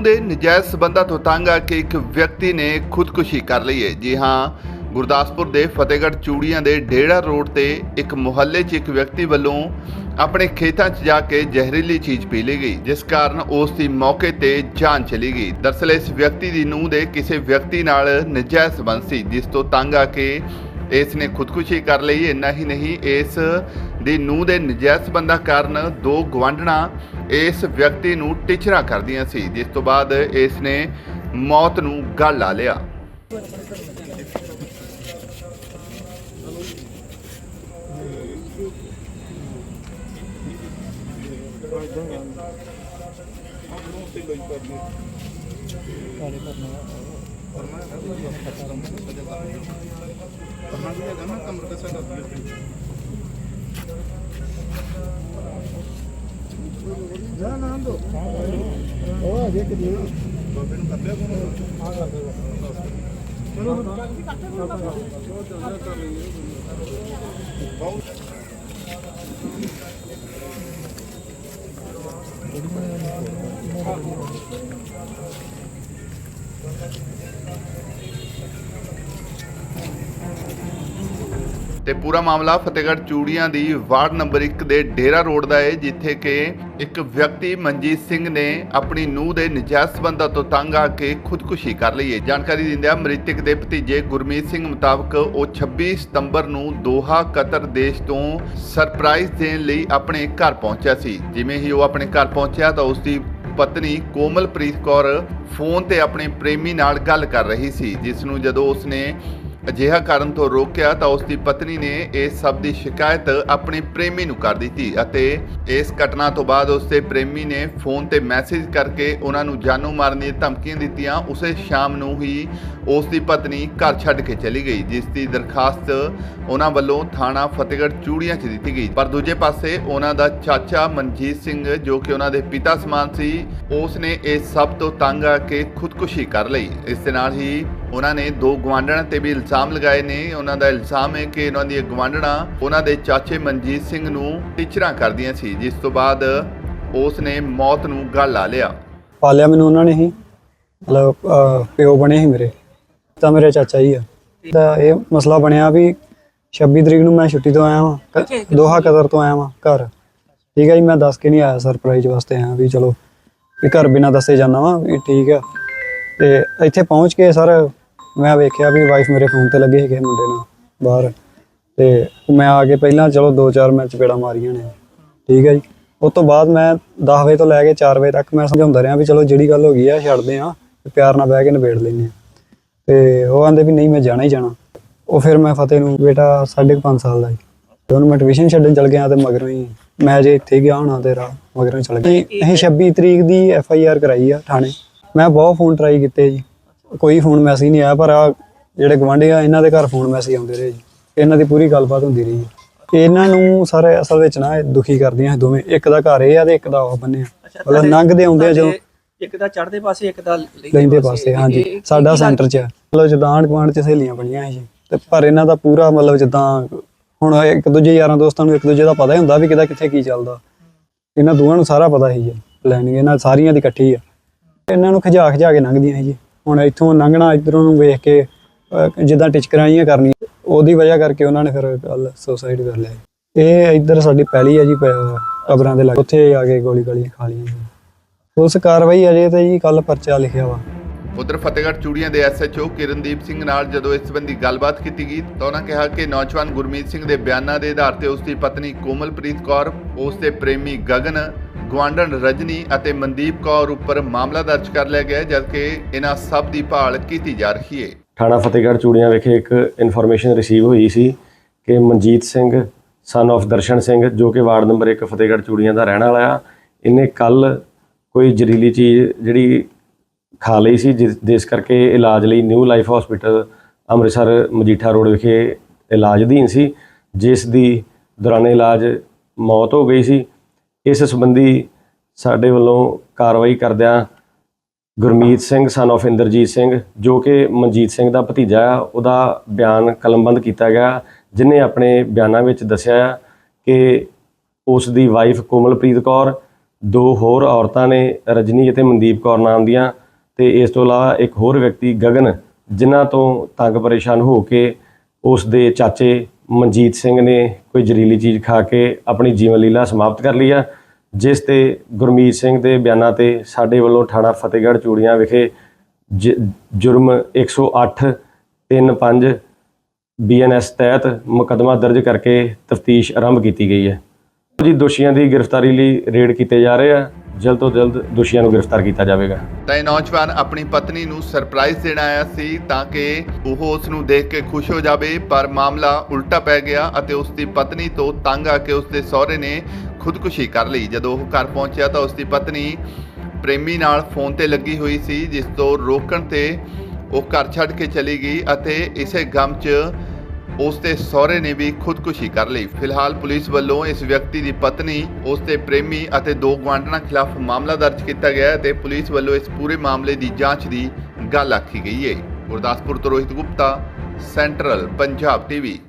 ਆਪਣੇ ਦੇ ਨਜਾਇਜ਼ ਸਬੰਧਾਂ ਤੋਂ ਤੰਗ ਆ ਕੇ ਇੱਕ ਵਿਅਕਤੀ ਨੇ ਖੁਦਕੁਸ਼ੀ ਕਰ ਲਈ ਹੈ। ਜੀ ਹਾਂ, ਗੁਰਦਾਸਪੁਰ ਦੇ ਫਤਿਹਗੜ੍ਹ ਚੂੜੀਆਂ ਦੇ ਡੇੜਾ ਰੋਡ ਤੇ ਇੱਕ ਮੁਹੱਲੇ 'ਚ ਇੱਕ ਵਿਅਕਤੀ ਵੱਲੋਂ ਆਪਣੇ ਖੇਤਾਂ 'ਚ ਜਾ ਕੇ ਜ਼ਹਿਰੀਲੀ ਚੀਜ਼ ਪੀ ਲਈ ਗਈ, ਜਿਸ ਕਾਰਨ ਉਸ ਦੀ ਮੌਕੇ ਤੇ ਜਾਨ ਚਲੀ ਗਈ। ਦਰਅਸਲ ਇਸ ਵਿਅਕਤੀ ਦੀ ਨੂੰਹ ਦੇ ਕਿਸੇ ਵਿਅਕਤੀ ਨਾਲ ਨਜਾਇਜ਼ ਸਬੰਧ ਸੀ, ਜਿਸ ਤੋਂ ਤੰਗ ਆ ਕੇ ਇਸ ਨੇ ਖੁਦਕੁਸ਼ੀ ਕਰ ਲਈ, ਇੰਨਾ ਹੀ ਨਹੀਂ, ਇਸ ਦੀ ਨੂੰਹ ਦੇ ਨਜਾਇਜ਼ ਸਬੰਧਾਂ ਕਾਰਨ ਦੋ ਗਵਾਂਢਣਾ ਇਸ ਵਿਅਕਤੀ ਨੂੰ ਟਿਚਰਾ ਕਰਦੀਆਂ ਸੀ, ਜਿਸ ਤੋਂ ਬਾਅਦ ਇਸ ਨੇ ਮੌਤ ਨੂੰ ਗਲ ਲਾ ਲਿਆ। कहाँ भी है ना कमर का सर ना ना दो ओ देख दे ਬਾਬੇ ਨੂੰ ਕਰ ਲਿਆ ਕੋਣ ਆ ਕਰ ਦੇ ਚਲੋ ਹੁਣ ਬਹੁਤ ਜ਼ਿਆਦਾ ਕਰ ਲਈਏ ਬਹੁਤ Thank you. ਤੇ ਪੂਰਾ ਮਾਮਲਾ ਫਤਿਹਗੜ੍ਹ ਚੂੜੀਆਂ ਦੀ ਵਾਰਡ ਨੰਬਰ 1 ਦੇ ਡੇਰਾ ਰੋਡ ਦਾ ਹੈ ਜਿੱਥੇ ਕਿ ਇੱਕ ਵਿਅਕਤੀ ਮਨਜੀਤ ਸਿੰਘ ਨੇ ਆਪਣੀ ਨੂੰਹ ਦੇ ਨਜਾਇਜ਼ ਸਬੰਧਾਂ ਤੋਂ ਤੰਗ ਆ ਕੇ ਖੁਦਕੁਸ਼ੀ ਕਰ ਲਈ ਹੈ ਜਾਣਕਾਰੀ ਦਿੰਦਿਆਂ ਮ੍ਰਿਤਕ ਦੇ ਭਤੀਜੇ ਗੁਰਮੀਤ ਸਿੰਘ ਮੁਤਾਬਕ ਉਹ 26 ਸਤੰਬਰ ਨੂੰ ਦੋਹਾ ਕਤਰ ਦੇਸ਼ ਤੋਂ ਸਰਪ੍ਰਾਈਜ਼ ਦੇਣ ਲਈ ਆਪਣੇ ਘਰ ਪਹੁੰਚਿਆ ਸੀ। ਜਿਵੇਂ ਹੀ ਉਹ ਆਪਣੇ ਘਰ ਪਹੁੰਚਿਆ ਤਾਂ ਉਸ ਦੀ ਪਤਨੀ ਕੋਮਲਪ੍ਰੀਤ ਕੌਰ ਫੋਨ ਤੇ ਆਪਣੇ ਪ੍ਰੇਮੀ ਨਾਲ ਗੱਲ ਕਰ ਰਹੀ ਸੀ, ਜਿਸ ਨੂੰ ਜਦੋਂ ਉਸਨੇ ਅਜਿਹਾ ਕਰਨ ਤੋਂ ਰੋਕਿਆ ਤਾਂ ਉਸ ਦੀ ਪਤਨੀ ਨੇ ਇਸ ਸਭ ਦੀ ਸ਼ਿਕਾਇਤ ਆਪਣੇ ਪ੍ਰੇਮੀ ਨੂੰ ਕਰ ਦਿੱਤੀ ਅਤੇ ਇਸ ਘਟਨਾ ਤੋਂ ਬਾਅਦ ਉਸ ਦੇ ਪ੍ਰੇਮੀ ਨੇ ਫੋਨ ਤੇ ਮੈਸੇਜ ਕਰਕੇ ਉਹਨਾਂ ਨੂੰ ਜਾਨੋਂ ਮਾਰਨ ਦੀਆਂ ਧਮਕੀਆਂ ਦਿੱਤੀਆਂ। ਉਸੇ ਸ਼ਾਮ ਨੂੰ ਹੀ ਉਸ ਦੀ ਪਤਨੀ ਘਰ ਛੱਡ ਕੇ ਚਲੀ ਗਈ, ਜਿਸ ਦੀ ਦਰਖਾਸਤ ਉਹਨਾਂ ਵੱਲੋਂ ਥਾਣਾ ਫਤਿਹਗੜ੍ਹ ਚੂੜੀਆਂ 'ਚ ਦਿੱਤੀ ਗਈ। ਪਰ ਦੂਜੇ ਪਾਸੇ ਉਹਨਾਂ ਦਾ ਚਾਚਾ ਮਨਜੀਤ ਸਿੰਘ, ਜੋ ਕਿ ਉਹਨਾਂ ਦੇ ਪਿਤਾ ਸਮਾਨ ਸੀ ਉਸ ਨੇ ਇਸ ਸਭ ਤੋਂ ਤੰਗ ਆ ਕੇ ਖੁਦਕੁਸ਼ੀ ਕਰ ਲਈ। ਇਸ ਦੇ ਨਾਲ ਹੀ ਉਹਨਾਂ ਨੇ ਦੋ ਗਵਾਂਢਣਾਂ ਤੇ ਵੀ ਇਲਜ਼ਾਮ ਲਗਾਏ ਨੇ। ਉਹਨਾਂ ਦਾ ਇਲਜ਼ਾਮ ਹੈ ਕਿ ਉਹਨਾਂ ਦੀ ਗਵਾਂਢਣਾ ਉਹਨਾਂ ਦੇ ਚਾਚੇ ਮਨਜੀਤ ਸਿੰਘ ਨੂੰ ਟੀਚਰਾਂ ਕਰਦੀਆਂ ਸੀ ਜਿਸ ਤੋਂ ਬਾਅਦ ਉਸ ਨੇ ਮੌਤ ਨੂੰ ਗਲ ਲਾ ਲਿਆ। ਪਾਲਿਆ ਮੈਨੂੰ ਉਹਨਾਂ ਨੇ ਹੀ। ਮਤਲਬ ਪਿਓ ਬਣੇ ਸੀ ਮੇਰੇ। ਤਾਂ ਮੇਰੇ ਚਾਚਾ ਹੀ ਆ। ਤਾਂ ਇਹ ਮਸਲਾ ਬਣਿਆ ਵੀ 26 ਤਰੀਕ ਨੂੰ ਮੈਂ ਛੁੱਟੀ ਤੋਂ ਆਇਆ ਵਾਂ। ਦੋਹਾ ਕਤਰ ਤੋਂ ਆਇਆ ਵਾਂ ਘਰ। ਠੀਕ ਹੈ ਜੀ ਮੈਂ ਦੱਸ ਕੇ ਨਹੀਂ ਆਇਆ ਸਰਪ੍ਰਾਈਜ਼ ਵਾਸਤੇ ਆਇਆ ਵੀ ਚਲੋ ਵੀ ਘਰ ਬਿਨਾਂ ਦੱਸੇ ਜਾਣਾ ਵਾਂ ਵੀ ਠੀਕ ਆ। ਤੇ ਇੱਥੇ ਪਹੁੰਚ ਕੇ ਸਰ ਮੈਂ ਵੇਖਿਆ ਵੀ ਵਾਈਫ ਮੇਰੇ ਫੋਨ ਤੇ ਲੱਗੇ ਸੀਗੇ ਮੁੰਡੇ ਨਾਲ ਬਾਹਰ ਤੇ ਮੈਂ ਆ ਕੇ ਪਹਿਲਾਂ ਚਲੋ 2-4 ਮੈਂ ਚਪੇੜਾ ਮਾਰੀਆਂ ਨੇ। ਠੀਕ ਹੈ ਜੀ। ਉਸ ਤੋਂ ਬਾਅਦ ਮੈਂ 10 ਵਜੇ ਤੋਂ ਲੈ ਕੇ 4 ਵਜੇ ਤੱਕ ਮੈਂ ਸਮਝਾਉਂਦਾ ਰਿਹਾ ਵੀ ਚਲੋ ਜਿਹੜੀ ਗੱਲ ਹੋ ਗਈ ਆ ਛੱਡਦੇ ਆ ਤੇ ਪਿਆਰ ਨਾਲ ਬਹਿ ਕੇ ਨਿਬੇੜ ਲੈਂਦੇ ਆ ਤੇ ਉਹ ਆਂਦੇ ਵੀ ਨਹੀਂ ਮੈਂ ਜਾਣਾ ਹੀ ਜਾਣਾ। ਉਹ ਫਿਰ ਮੈਂ ਫਤਿਹ ਨੂੰ ਬੇਟਾ 5.5 ਸਾਲ ਦਾ ਸੀ। ਤੇ ਉਹਨੂੰ ਮੈਂ ਟਿਊਸ਼ਨ ਛੱਡਣ ਚਲ ਗਿਆ ਤੇ ਮਗਰੋਂ ਹੀ ਮੈਂ ਜੇ ਇੱਥੇ ਗਿਆ ਹੋਣਾ ਤੇਰਾ ਮਗਰੋਂ ਚਲ ਗਿਆ। ਅਸੀਂ 26 ਤਰੀਕ ਦੀ ਐਫ ਆਈ ਆਰ ਕਰਾਈ ਆ ਥਾਣੇ। ਮੈਂ ਬਹੁਤ ਫੋਨ ਟਰਾਈ ਕੀਤੇ ਜੀ। ਕੋਈ ਫੋਨ ਮੈਸੇਜ ਨਹੀਂ ਆਇਆ ਪਰ ਆ ਜਿਹੜੇ ਗਵਾਂਢੀ ਆ ਇਹਨਾਂ ਦੇ ਘਰ ਫੋਨ ਮੈਸੇਜ ਆਉਂਦੇ ਰਹੇ ਜੀ। ਇਹਨਾਂ ਦੀ ਪੂਰੀ ਗੱਲਬਾਤ ਹੁੰਦੀ ਰਹੀ ਹੈ ਇਹਨਾਂ ਨੂੰ ਸਾਰੇ ਅਸਲ ਵਿੱਚ ਨਾ ਇਹ ਦੁਖੀ ਕਰਦੀਆਂ ਇਹ ਦੋਵੇਂ। ਇੱਕ ਦਾ ਘਰ ਇਹ ਆ ਤੇ ਇੱਕ ਦਾ ਉਹ ਬੰਨੇ ਮਤਲਬ ਲੰਘਦੇ ਆਉਂਦੇ ਆ ਜਦੋਂ ਇੱਕ ਦਾ ਚੜ੍ਹਦੇ ਪਾਸੇ ਇੱਕ ਦਾ ਲੈਂਦੇ ਪਾਸੇ। ਹਾਂਜੀ। ਸਾਡਾ ਸੈਂਟਰ 'ਚ ਆ। ਮਤਲਬ ਜਿੱਦਾਂ ਗੁਆਂਢ 'ਚ ਸਹੇਲੀਆਂ ਬਣੀਆਂ ਸੀ ਜੀ। ਤੇ ਪਰ ਇਹਨਾਂ ਦਾ ਪੂਰਾ ਮਤਲਬ ਜਿੱਦਾਂ ਹੁਣ ਇੱਕ ਦੂਜੇ ਯਾਰਾਂ ਦੋਸਤਾਂ ਨੂੰ ਇੱਕ ਦੂਜੇ ਦਾ ਪਤਾ ਹੀ ਹੁੰਦਾ ਵੀ ਕਿਹਦਾ ਕਿੱਥੇ ਕੀ ਚੱਲਦਾ। ਇਹਨਾਂ ਦੋਵਾਂ ਨੂੰ ਸਾਰਾ ਪਤਾ ਸੀ ਜੀ। ਪਲੈਨਿੰਗ ਇਹਨਾਂ ਸਾਰੀਆਂ ਦੀ ਇਕੱਠੀ ਆ। ਇਹਨਾਂ ਨੂੰ ਖਿਜਾ ਖਿਜਾ ਕੇ ਲੰਘਦੀਆਂ ਸੀ ਜੀ। ਹੁਣ ਇੱਥੋਂ ਲੰਘਣਾ ਇਧਰੋਂ ਨੂੰ ਵੇਖ ਕੇ ਜਿੱਦਾਂ ਟਿਚਕਰਾਈਆਂ ਕਰਨੀਆਂ, ਉਹਦੀ ਵਜ੍ਹਾ ਕਰਕੇ ਉਹਨਾਂ ਨੇ ਫਿਰ ਗੱਲ ਸੁਸਾਈਡ ਕਰ ਲਿਆ ਇਹ ਇੱਧਰ ਸਾਡੀ ਪਹਿਲੀ ਆ ਜੀ ਕਬਰਾਂ ਦੇ ਲਾਗੇ। ਉੱਥੇ ਆ ਕੇ ਗੋਲੀ ਗਾਲੀਆਂ ਖਾ ਲਈਆਂ ਪੁਲਿਸ ਕਾਰਵਾਈ ਅਜੇ ਤੇ ਜੀ ਕੱਲ ਪਰਚਾ ਲਿਖਿਆ ਵਾ। ਉਧਰ ਫਤਿਹਗੜ੍ਹ ਚੂੜੀਆਂ ਦੇ ਐਸਐਚਓ ਕਿਰਨਦੀਪ ਸਿੰਘ ਨਾਲ ਜਦੋਂ ਇਸ ਸੰਬੰਧੀ ਗੱਲਬਾਤ ਕੀਤੀ ਗਈ, ਤਾਂ ਉਹਨਾਂ ਕਿਹਾ ਕਿ ਨੌਜਵਾਨ ਗੁਰਮੀਤ ਸਿੰਘ ਦੇ ਬਿਆਨਾਂ ਦੇ ਆਧਾਰ ਤੇ ਉਸ ਦੀ ਪਤਨੀ ਕੋਮਲਪ੍ਰੀਤ ਕੌਰ ਉਸ ਦੇ ਪ੍ਰੇਮੀ ਗਗਨ ਗਵਾਂਢਣ ਰਜਨੀ ਅਤੇ ਮਨਦੀਪ ਕੌਰ ਉੱਪਰ ਮਾਮਲਾ ਦਰਜ ਕਰ ਲਿਆ ਗਿਆ ਹੈ, ਜਦਕਿ ਇਹਨਾਂ ਸਭ ਦੀ ਭਾਲ ਕੀਤੀ ਜਾ ਰਹੀ ਹੈ। ਥਾਣਾ ਫਤਿਹਗੜ੍ਹ ਚੂੜੀਆਂ ਵਿਖੇ ਇੱਕ ਇਨਫੋਰਮੇਸ਼ਨ ਰਿਸੀਵ ਹੋਈ ਸੀ ਕਿ ਮਨਜੀਤ ਸਿੰਘ ਸਨ of ਦਰਸ਼ਨ ਸਿੰਘ ਜੋ ਕਿ ਵਾਰਡ ਨੰਬਰ 1 ਫਤਿਹਗੜ੍ਹ ਚੂੜੀਆਂ ਦਾ ਰਹਿਣ ਵਾਲਾ ਆ ਇਹਨੇ ਕੱਲ ਕੋਈ ਜ਼ਹਿਰੀਲੀ ਚੀਜ਼ ਜਿਹੜੀ ਖਾ ਲਈ ਸੀ ਜਿਸ ਜਿਸ ਕਰਕੇ ਇਲਾਜ ਲਈ new life hospital Amritsar Majitha road ਵਿਖੇ ਇਲਾਜ ਅਧੀਨ ਸੀ ਜਿਸ ਦੀ ਦੌਰਾਨ ਇਲਾਜ ਮੌਤ ਹੋ ਗਈ ਸੀ। ਇਸ ਸੰਬੰਧੀ ਸਾਡੇ ਵੱਲੋਂ ਕਾਰਵਾਈ ਕਰਦਿਆਂ ਗੁਰਮੀਤ ਸਿੰਘ ਸਨ of ਇੰਦਰਜੀਤ ਸਿੰਘ, ਜੋ ਕਿ ਮਨਜੀਤ ਸਿੰਘ ਦਾ ਭਤੀਜਾ ਆ, ਉਹਦਾ ਬਿਆਨ ਕਲਮਬੰਦ ਕੀਤਾ ਗਿਆ, ਜਿਨੇ ਆਪਣੇ ਬਿਆਨਾਂ ਵਿੱਚ ਦੱਸਿਆ ਆ ਕਿ ਉਸ ਦੀ ਵਾਈਫ ਕੋਮਲਪ੍ਰੀਤ ਕੌਰ, ਦੋ ਹੋਰ ਔਰਤਾਂ ਨੇ, ਰਜਨੀ ਅਤੇ ਮਨਦੀਪ ਕੌਰ ਨਾਮ ਦੀਆਂ, ਤੇ ਇਸ ਤੋਂ ਇਲਾਵਾ ਇੱਕ ਹੋਰ ਵਿਅਕਤੀ, ਗਗਨ, ਜਿਨ੍ਹਾਂ ਤੋਂ ਤੰਗ ਪਰੇਸ਼ਾਨ ਹੋ ਕੇ ਉਸ ਦੇ ਚਾਚੇ ਮਨਜੀਤ ਸਿੰਘ ਨੇ ਕੋਈ ਜ਼ਹਿਰੀਲੀ ਚੀਜ਼ ਖਾ ਕੇ ਆਪਣੀ ਜੀਵਨ ਲੀਲਾ ਸਮਾਪਤ ਕਰ ਲਈ ਆ, ਜਿਸ ਤੇ ਗੁਰਮੀਤ ਸਿੰਘ ਦੇ ਬਿਆਨਾਂ ਤੇ ਸਾਡੇ ਵੱਲੋਂ ਥਾਣਾ ਫਤਿਹਗੜ੍ਹ ਚੂੜੀਆਂ ਵਿਖੇ ਜ- ਜੁਰਮ 108 35 ਬੀਐਨਐਸ ਤਹਿਤ ਮੁਕੱਦਮਾ ਦਰਜ ਕਰਕੇ ਤਫਤੀਸ਼ ਆਰੰਭ ਕੀਤੀ ਗਈ ਹੈ। ਜੀ ਦੋਸ਼ੀਆਂ ਦੀ ਗ੍ਰਿਫਤਾਰੀ ਲਈ ਰੇਡ ਕੀਤੇ ਜਾ ਰਹੇ ਆ। ਜਲਦ ਤੋਂ ਜਲਦ ਦੋਸ਼ੀਆਂ ਨੂੰ ਗ੍ਰਿਫਤਾਰ ਕੀਤਾ ਜਾਵੇਗਾ। ਤਾਂ ਇਹ ਨੌਜਵਾਨ ਆਪਣੀ ਪਤਨੀ ਨੂੰ ਸਰਪ੍ਰਾਈਜ਼ ਦੇਣ ਆਇਆ ਸੀ ਤਾਂ ਕਿ ਉਹ ਉਸ ਨੂੰ ਦੇਖ ਕੇ ਖੁਸ਼ ਹੋ ਜਾਵੇ, ਪਰ ਮਾਮਲਾ ਉਲਟਾ ਪੈ ਗਿਆ ਅਤੇ ਉਸ ਦੀ ਪਤਨੀ ਤੋਂ ਤੰਗ ਆ ਕੇ ਉਸ ਦੇ ਸਹੁਰੇ ਨੇ ਖੁਦਕੁਸ਼ੀ ਕਰ ਲਈ। ਜਦੋਂ ਉਹ ਘਰ ਪਹੁੰਚਿਆ ਤਾਂ ਉਸ ਦੀ ਪਤਨੀ ਪ੍ਰੇਮੀ ਨਾਲ ਫੋਨ ਤੇ ਲੱਗੀ ਹੋਈ ਸੀ, ਜਿਸ ਤੋਂ ਰੋਕਣ ਤੇ ਉਹ ਘਰ ਛੱਡ ਕੇ ਚਲੀ ਗਈ ਅਤੇ ਇਸੇ ਗਮ 'ਚ ਉਸ ਦੇ ਸਹੁਰੇ ਨੇ ਵੀ ਖੁਦਕੁਸ਼ੀ ਕਰ ਲਈ। ਫਿਲਹਾਲ ਪੁਲਿਸ ਵੱਲੋਂ ਇਸ ਵਿਅਕਤੀ ਦੀ ਪਤਨੀ, ਉਸ ਦੇ ਪ੍ਰੇਮੀ ਅਤੇ ਦੋ ਗੁਆਂਢਣਾਂ ਖਿਲਾਫ ਮਾਮਲਾ ਦਰਜ ਕੀਤਾ ਗਿਆ ਹੈ ਤੇ ਪੁਲਿਸ ਵੱਲੋਂ ਇਸ ਪੂਰੇ ਮਾਮਲੇ ਦੀ ਜਾਂਚ ਦੀ ਗੱਲ ਆਖੀ ਗਈ ਹੈ। ਗੁਰਦਾਸਪੁਰ ਤੋਂ ਰੋਹਿਤ ਗੁਪਤਾ, ਸੈਂਟਰਲ ਪੰਜਾਬ ਟੀਵੀ।